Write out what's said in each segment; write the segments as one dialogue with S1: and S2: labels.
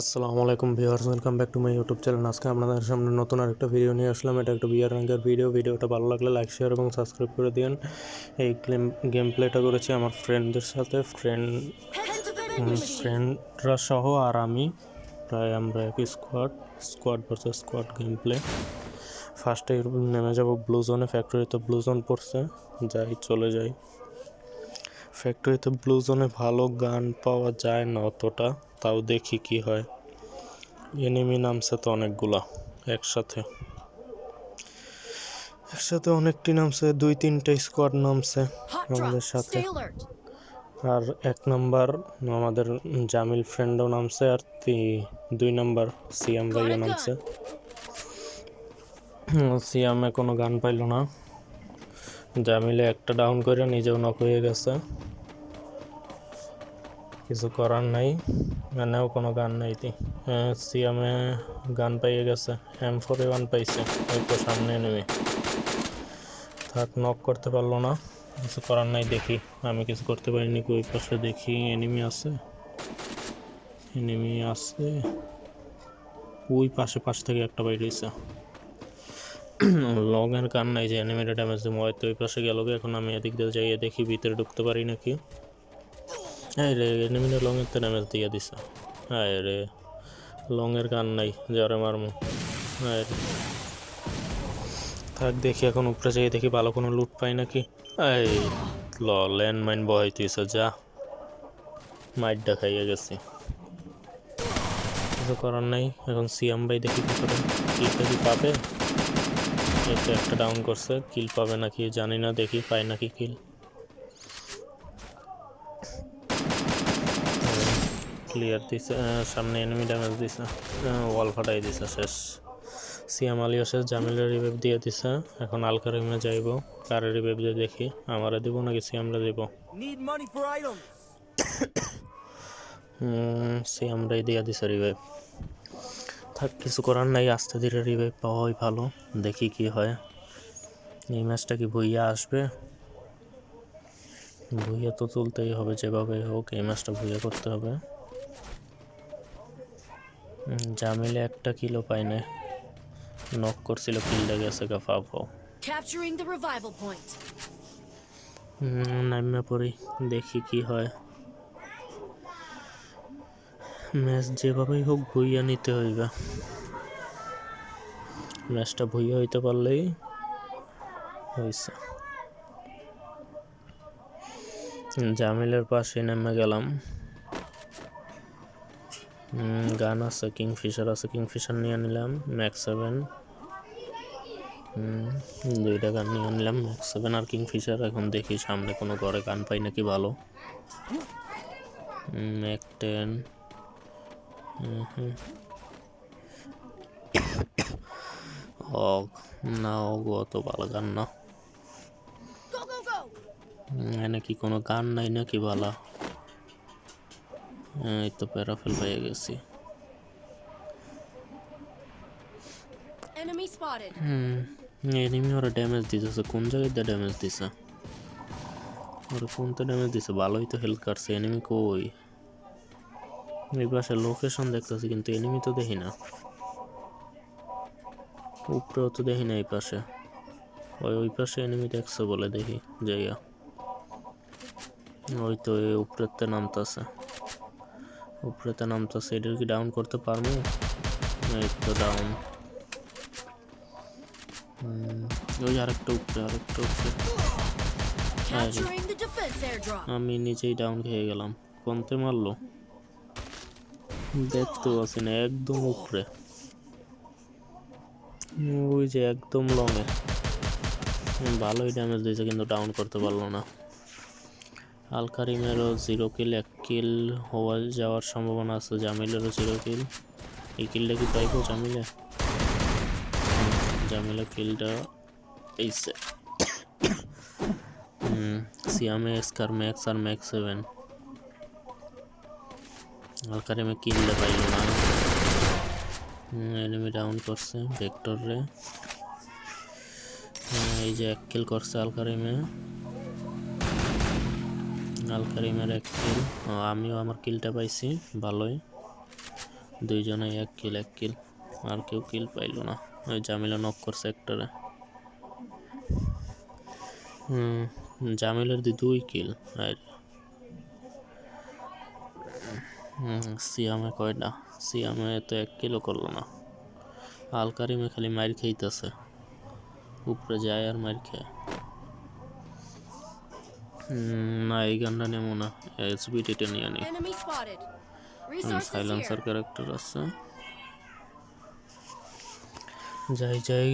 S1: আসসালামু আলাইকুম viewers, welcome back to my YouTube channel. আজকে আপনাদের সামনে নতুন আরেকটা ভিডিও নিয়ে আসলাম। এটা একটা বিয়ার র্যাঙ্কের ভিডিও ভিডিওটা ভালো লাগলে লাইক শেয়ার এবং সাবস্ক্রাইব করে দিন এই গেম প্লেটা করেছি আমার ফ্রেন্ডদের সাথে। ফ্রেন্ড ফ্রেন্ডরা সহ আর আমি। প্রায় আমরা একই squad squad versus squad game play ফার্স্টে নেমে যাব ব্লু জোনে ফ্যাক্টরিতে ব্লু জোন পড়ছে। যাই, চলে যাই। ফ্যাক্টরিতে ব্লু জোনে ভালো গান পাওয়া যায় না অতটা। তাও দেখি কি হয়। এনিমি নামছে তো অনেকগুলা একসাথে। একসাথে অনেকটি নামছে দুই তিনটে স্কোয়াড নামছে আমাদের সাথে। আর এক নাম্বার আমাদের জামিল ফ্রেন্ডও নামছে আর দুই নাম্বার সিয়াম ভাইও নামছে। সিয়ামে কোনো গান পাইলো না। জামিলে একটা ডাউন করে নিজেও নক হয়ে গেছে। কিছু করার নাই। এনেও কোনো গান নাই তি। সিয়ামে গান পাইয়ে গেছে। এম ফোরে ওয়ান পাইছে। তো সামনে নেমে থাক নক করতে পারল না। কিছু করার নাই, দেখি। আমি কিছু করতে পারিনি ওই পাশে দেখি। এনিমি আছে। এনিমি আছে। ওই পাশে, পাশ থেকে একটা বাইর হয়েছে লগের কান নাই যে এনিমিটা ড্যামেজ দিব হয়তো ওই পাশে গেল এখন আমি এদিক দিয়ে যাইয়ে দেখি, ভিতরে ঢুকতে পারি নাকি। হ্যাঁ রে লংয়ের তো ড্যামেজ দিয়ে দিছে। হ্যাঁ রে লংয়ের কান নাই জ্বরে মারমু। হ্যাঁ রে। থাক, দেখি এখন উপরে যাই, দেখি ভালো কোনো লুট পাই নাকি। এই ল ল্যান্ড মাইন বহাইতেছে, যা। মাইটটা খাইয়ে গেছি। কিছু করার নাই, এখন সিএম ভাই দেখি কি করে কিলটা কি পাবে? এই একটা ডাউন করছে কিল পাবে নাকি জানি না, দেখি পায় নাকি কিল ক্লিয়ার দিছে সামনে এনিমি ড্যামেজ দিছে ওয়াল ফাটাই দিছে শেষ। সিয়াম আলিও শেষ জামিলের রিভাইভ দিয়ে দিছে এখন আলকারিমে যাইব। কারে রিভাইভ দিয়ে দেখি আমারে দিব নাকি সিয়ামরে দিব? সিয়ামরাই দিয়ে দিছে রিভাইভ থাক কিছু করার নাই আস্তে ধীরে রিভাইভ পাওয়াই ভালো দেখি কি হয়। এই ম্যাচটা কি ভুইয়া আসবে? ভুইয়া তো তুলতেই হবে যেভাবেই হোক এই ম্যাচটা ভুইয়া করতে হবে। জামিলে একটা কিলো পাই না নক করছিল কিলটা গেছে গা ফাও
S2: Capturing the revival point.
S1: নামে পড়ি দেখি কি হয়। ম্যাচ যেভাবেই হোক ভুইয়া নিতে হইবে। ম্যাচটা ভুইয়া হইতে পারলেই হয়েছে জামিলের পাশে নেমে গেলাম। গান আছে কিংফিশার আছে কিংফিশার নিয়ে নিলাম ম্যাক্স সেভেন হুম, দুইটা গান নিয়ে নিলাম ম্যাক্স সেভেন আর কিংফিশার। এখন দেখি সামনে কোনো ঘরে গান পাই নাকি ভালো। ম্যাক টেন অগ না অগ অত ভালো গান না. এনে কি কোনো গান নাই নাকি ভালো? এই তো প্যারাফেল পেয়ে গেছি. হুম এনিমি ওরা ড্যামেজ দিতেছে। কোন জায়গায় দিয়ে ড্যামেজ দিছে? ওরা কোনটা ড্যামেজ দিছে? ভালোই তো হেল্প কাটছে। এনিমি কই? এই পাশে লোকেশন দেখতেছি কিন্তু এনিমি তো দেখি না। উপরেও তো দেখি না এই পাশে। ওই ওই পাশে এনিমি দেখছে বলে দেখি জায়গা ওই তো এই উপরেতে নামতাছে। উপরেতে নামতাছে এটার কি ডাউন করতে পারব? তো ডাউন ওই আরেকটা উপরে আরেকটা উপরে. আমি নিজেই ডাউন খেয়ে গেলাম। কোনতে মারলো? দেখতে পাচ্ছি না একদম উপরে। ওই যে একদম লঙে ভালোই ড্যামেজ দিয়েছে কিন্তু ডাউন করতে পারল না। আলকারিমেরও জিরো কিল, এক কিল হওয়া যাওয়ার সম্ভাবনা আছে। জামিলেরও জিরো কিল। এই কিলটা কি পাইবো জামিলে? জামিলা কিলটা হুম, সিয়ামে স্কার ম্যাক্স আর ম্যাক্স সেভেন। আলকারিমে কিনলে পাইল না। এনিমি ডাউন করছে ভেক্টর। রে এই যে এক কিল করছে আলকারিমে। আল কারিমের এক কিল। আমিও আমার কিলটা পাইছি, ভালোই। দুইজনে এক কিল এক কিল। আর কেউ কিল পাইল না। ওই জামিলা নক করছে একটারে। জামিলের দি দুই কিল আর সিয়ামে কয়টা? সিয়ামে তো এক কিলো করল না। আলকারিমে খালি মার খেইতেছে। উপরে যায় আর মাইর খায়। না এই গানটা নেব না। এসবিটিটা নিয়ে নি সাইলেন্সার ক্যারেক্টার আছে। যাই যাই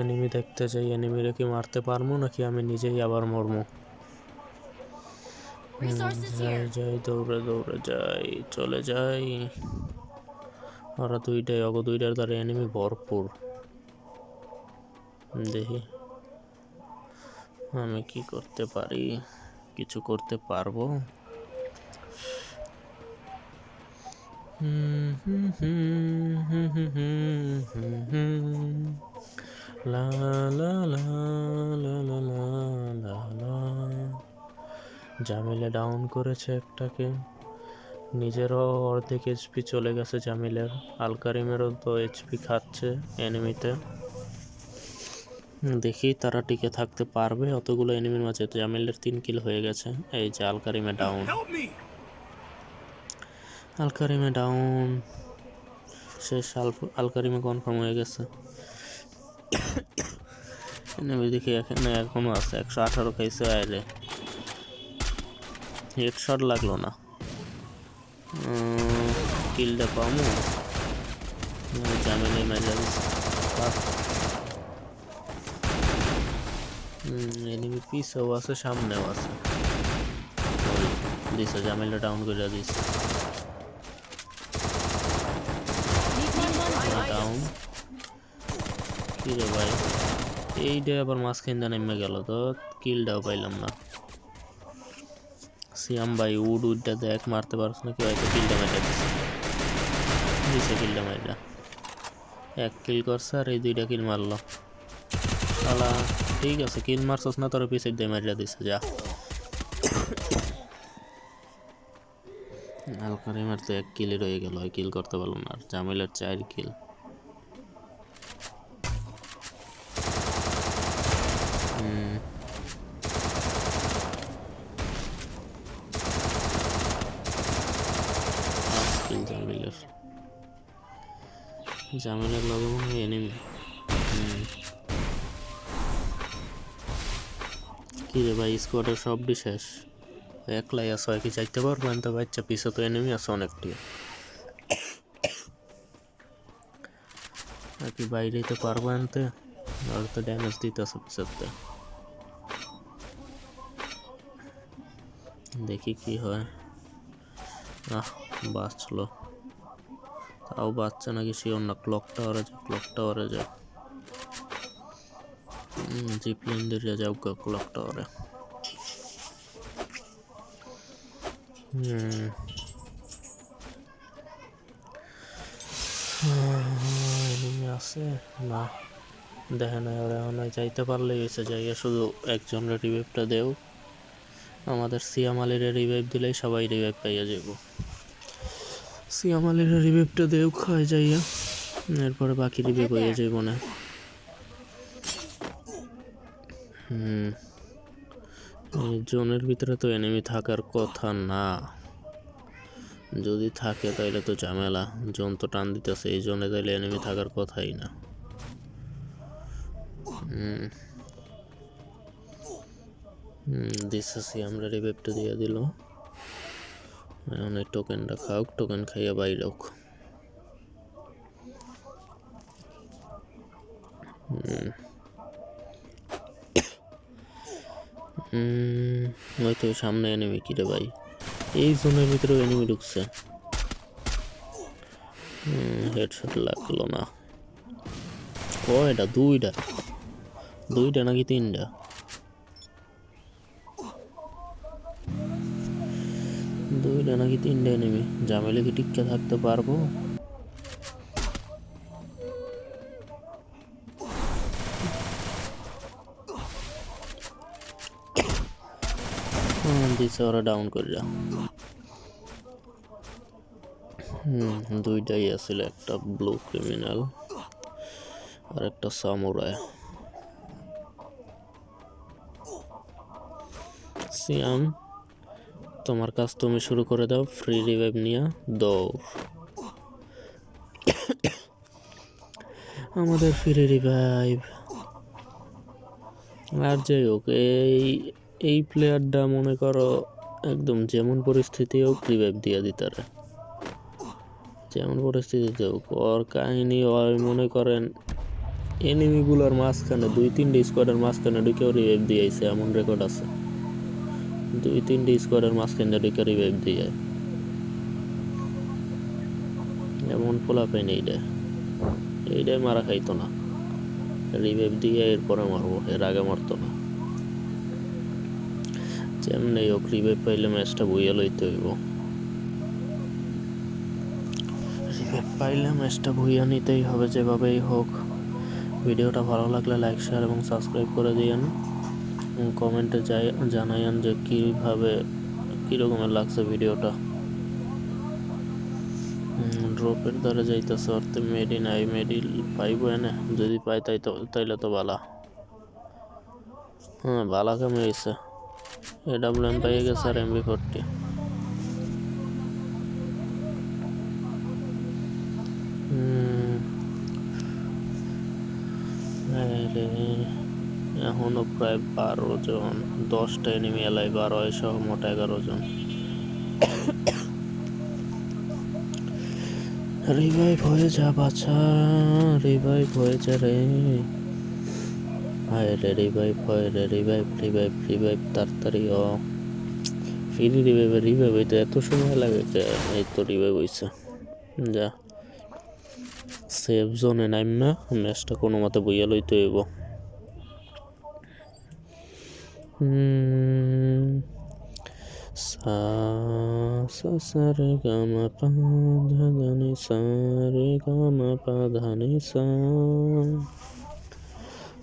S1: এনিমি দেখতে যাই। এনিমিরে কি মারতে পারব নাকি আমি নিজেই আবার মরমু
S2: Resources
S1: যাই যাই দৌড়ে দৌড়ে যাই চলে যাই। ওরা দুইটাই অগ দুইটার দ্বারা এনিমি ভরপুর। দেখি আমি কি করতে পারি? কিছু করতে পারব। জামিলে ডাউন করেছে একটাকে। নিজেরও অর্ধেক এইচপি চলে গেছে জামিলের। আলকারিমেরও তো এইচপি খাচ্ছে এনিমিতে দেখি তারা টিকে থাকতে পারবে। অতগুলো এনিমির মাঝে জামিলের তিন কিল হয়ে গেছে। এই যে আলকারিমে ডাউন আলকারিমে ডাউন শেষ আল- আলকারিমে কনফার্ম হয়ে গেছে। এনিমি দেখি এখানে এখনও আছে। একশো আঠারো খাইছে আইলে। হেডশট লাগল না। কিলটা পামু জামিলে মেজা এনিমি পিছেও আছে, সামনেও আছে। দিছে জামিলটা ডাউন করে দিছে। ডাউন কি রে ভাই? এইটা আবার মাঝখান দিয়ে নেমে গেল তো, কিলটাও পাইলাম না। সিয়াম ভাই, উড উডটা দেখ, মারতে পারছ নাকি? হয়তো কিলটা মেরে দিছে। দিছে কিলটা মাইরা এক কিল করছে আর এই দুইটা কিল মারলো। শালা। ঠিক আছে কিল মারছস না তোর পিছিয়ে দিয়ে মারিয়া দিছে যা আলকারিমার তো এক কিলই রয়ে গেল কিল করতে পারলাম না আর জামিলের চার কিল কিল জামিলের জামিলের লগে মনে হয় এনিমি কি রে ভাই স্কোয়াডের সব শেষ একলাই আর কি চাইতে পারব? তো বাচ্চা, পিছে তো এনিমি আছে অনেকটি। আর কি বাইরে তো পারব আনতে, আর তো ড্যামেজ দিতে আছে পিছতে দেখি কি হয়। আহ, বাঁচলো। তাও বাচ্চা নাকি? শিওর না ক্লক টাওয়ারে যা ক্লক টাওয়ারে যা জিপ লাইন দিয়ে যাও ক্লক টাওয়ারে আছে না দেখে না যাইতে পারলেই হয়েছে যাইয়া শুধু একজনের রিভাইভটা দেও আমাদের সিয়াম আলীর রিভাইভ দিলেই সবাই রিভাইভ পাইয়া যাব সিয়াম আলীর রিভাইভটা দেও খায় যাইয়া এরপরে বাকি রিভাইভ হয়ে যাইব না হুম এই জোনের ভিতরে তো এনিমি থাকার কথা না। যদি থাকে তাইলে তো ঝামেলা। জোন তো টান দিতেছে, এই জোনে তাইলে এনিমি থাকার কথাই না। হুম। আমরা রিভেপটা দিয়ে দিল। এখন এই টোকেনটা খাওক টোকেন খাইয়া বাইরে হোক। হুম। হুম ওই তো সামনে এনিমি কিরে ভাই। এই জোনের ভিতরেও এনিমি ঢুকছে। হেডশট লাগল না। কয়টা? দুইটা। দুইটা নাকি তিনটা? দুইটা নাকি তিনটা এনিমি জামেলে কি টিক্কা থাকতে পারব? দিছে, ওরা ডাউন করে যা হুম, দুইটাই আছিল, একটা ব্লু ক্রিমিনাল আর একটা সামুরাই সিয়াম তোমার কাজ তুমি শুরু করে দাও ফ্রি রিভাইভ নিয়ে, দৌড়। আমাদের ফ্রি রিভাইভ আর যাই হোক, এই এই প্লেয়ারটা মনে করো একদম যেমন পরিস্থিতি হোক রিভাইভ দিয়ে দিতারে যেমন পরিস্থিতিতে হোক। ওর কাহিনী, ওই মনে করেন এনিমিগুলোর মাঝখানে, দুই তিনটে স্কোয়াডের মাঝখানে ঢুকেও রিভাইভ দিয়ে আইছে, এমন রেকর্ড আছে। দুই তিনটে স্কোয়াডের মাঝখানে ঢুকে রিভাইভ দিয়ে এমন পোলা পাইনি এইটা এইটাই মারা খাইতো না। রিভাইভ দিয়ে এরপরে মারবো, এর আগে মারতো না। যেমনি হোক, রিভাইভ পাইলে ম্যাচটা বইয়া লইতে হইব। রিভাইভ পাইলে ম্যাচটা বইয়া নিতেই হবে যেভাবেই হোক। ভিডিওটা ভালো লাগলে লাইক, শেয়ার এবং সাবস্ক্রাইব করে দিয়েন। কমেন্টে যাই জানাইন যে কীভাবে, কীরকমের লাগছে ভিডিওটা। ড্রপের দ্বারা যাইতেছে অর্থে মেডি নাই মেডি পাইব এনে। যদি পাই তাই তো, তাইলে তো বালা। হ্যাঁ বালা কামে হয়েছে এডাব্লিউ এম পাইয়ে গেছে আর এমবি ফোরটি এখনও প্রায় বারো জন। দশটা এনিমি এলাই বারো সহ মোট এগারো জন। রিভাইভ হয়ে যা বাছা রিভাইভ হয়ে যা রে। হায় রে রিভাইভ হয় রে রিভাইভ রিভাইভ রিভাইভ তাড়াতাড়ি, ও। ফ্রি রিভাইভ রিভাইভ হইতে এত সময় লাগে এই তো রিভাইভ হইছে। যা। সেফ জোনে নাইম না, ম্যাচটা কোনো মতে বইয়া লইতে হইব। সা সা সা, রে, গা, মা, পা ধা, নি, সা, রে, গা, মা, পা, ধা, নি, সা।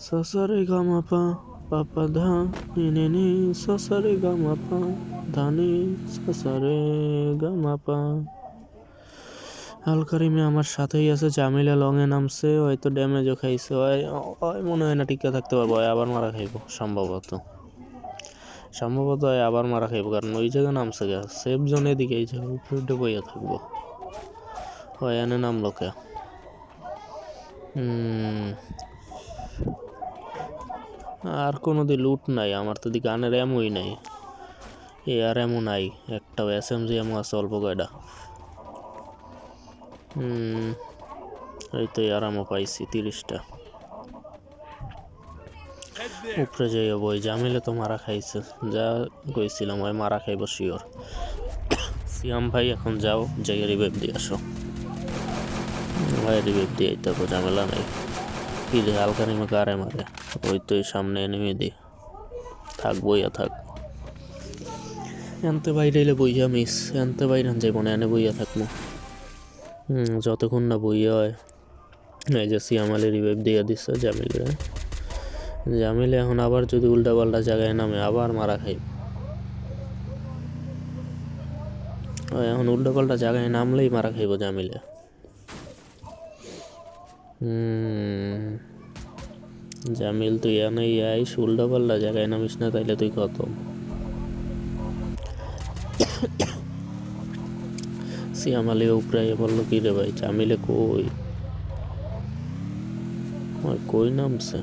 S1: সা সা রে গা মা পা পা পা ধা নি নি নি সা সা রে গা মা পা ধা নি সা সা রে গা মা পা আলকারিমে আমার সাথেই আছে জামিলা লংয়ে নামছে হয়তো ড্যামেজও খাইছে ওই ওই মনে হয় না টিকা থাকতে পারব আবার মারা খাইব সম্ভবত সম্ভবত আবার মারা খাইব কারণ ওই জায়গায় নামছে গা সেফ জোন এদিকে এই জায়গায় উপরে উঠে বইয়া থাকব ওই এনে নামলো কে। আর কোনো দি লুট নাই, আমার তো দি গানের এমই নাই। এ আর এমও নাই একটা এস এম জি এমও আছে অল্প কয়টা। এই তো আরামও পাইছি, তিরিশটা। উপরে যাই বই জামিলে তো মারা খাইছে। যা কইছিলাম, ওই মারা খাইব শিওর সিয়াম ভাই, এখন যাও যাই রিভাইভ দিয়ে আসো। ভাই রিভাইভ দিয়ে আইতে ঝামেলা নাই। কি হালকা নেমে কারে মারে। ওই তো সামনে নেমে দি। থাক বইয়া থাক। এনতে বাইরে এলে বইয়া মিস এনতে বাইরে যাইব না এনে বইয়া থাকব যতক্ষণ না বইয়া হয়। এই যে সিয়ামালে রিভাইভ দিয়ে দিচ্ছে জামিলে। জামিলে এখন আবার যদি উল্টা পাল্টা জায়গায় নামে আবার মারা খাই এখন উল্টা পাল্টা জায়গায় নামলেই মারা খাইব জামিলে। হুম, জামিল, তুই এনে আইস উল্টা পাল্টা জায়গায় নামিস না, তাইলে তুই খতম সিয়ামালি উপরে আইয়া বলল কি রে ভাই, জামিলে কই? আর কই নামছে?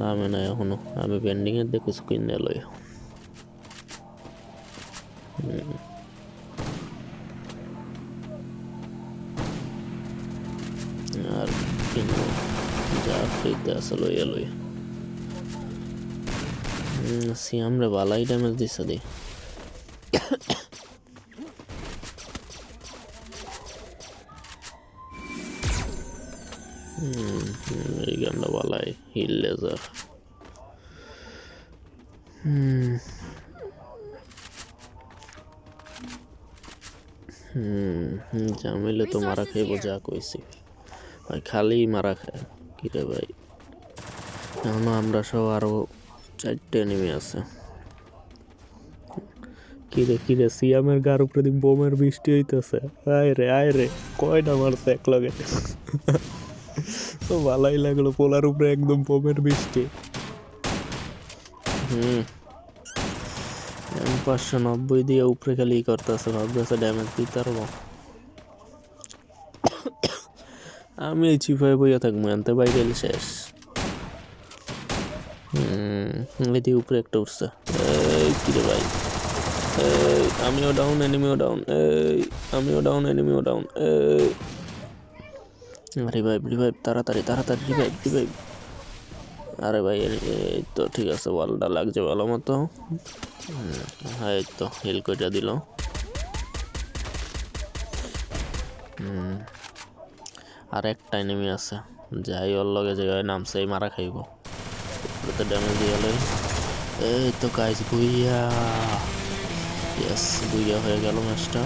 S1: নামে না এখনও, আমি পেন্ডিং এর দেখে স্ক্রিন লই আর ফ্রিতে আছে লইয়া। লই সিয়াম রে বালাই ড্যামেজ দিছে দি। এই গানটা বালাই হিল লেজার হুম হুম জামিলে তো মারা খাইব যা কইছি। ভাই খালি মারা খায়। কি রে ভাই? এখনও আমরা সব আরও চারটে নেমে আছে। কিরে কিরে সিয়ামের গার উপরে দিক বোমের বৃষ্টি হইতেছে। আয় রে আয় রে কয়টা মারছে এক লগে তো ভালোই লাগল পোলার উপরে একদম বোমের বৃষ্টি। হুম। পাঁচশো নব্বই দিয়ে উপরে খালি করতেছে ভাবতেছে ড্যামেজ দিতে পারব। আমি এই চিপায় বইয়া থাকব আনতে বাইরে শেষ। এদিকে উপরে একটা উঠছে। কিরে ভাই? আমিও ডাউন এনিমিও ডাউন আমিও ডাউন এনিমিও ডাউন রিভাইভ রিভাইভ তাড়াতাড়ি তাড়াতাড়ি রিভাইভ রিভাইভ আরে ভাই, এই তো ঠিক আছে ওয়ালটা লাগছে ভালো মতো। হ্যাঁ এই তো হিল কইটা দিল। আর একটা এনিমি আছে। যাই ওর লগে যে নামছে, এই মারা খাইব। তো ড্যামেজ দিয়ে লই এই তো গাইস বুইয়া ইয়েস বুইয়া হয়ে গেল ম্যাচটা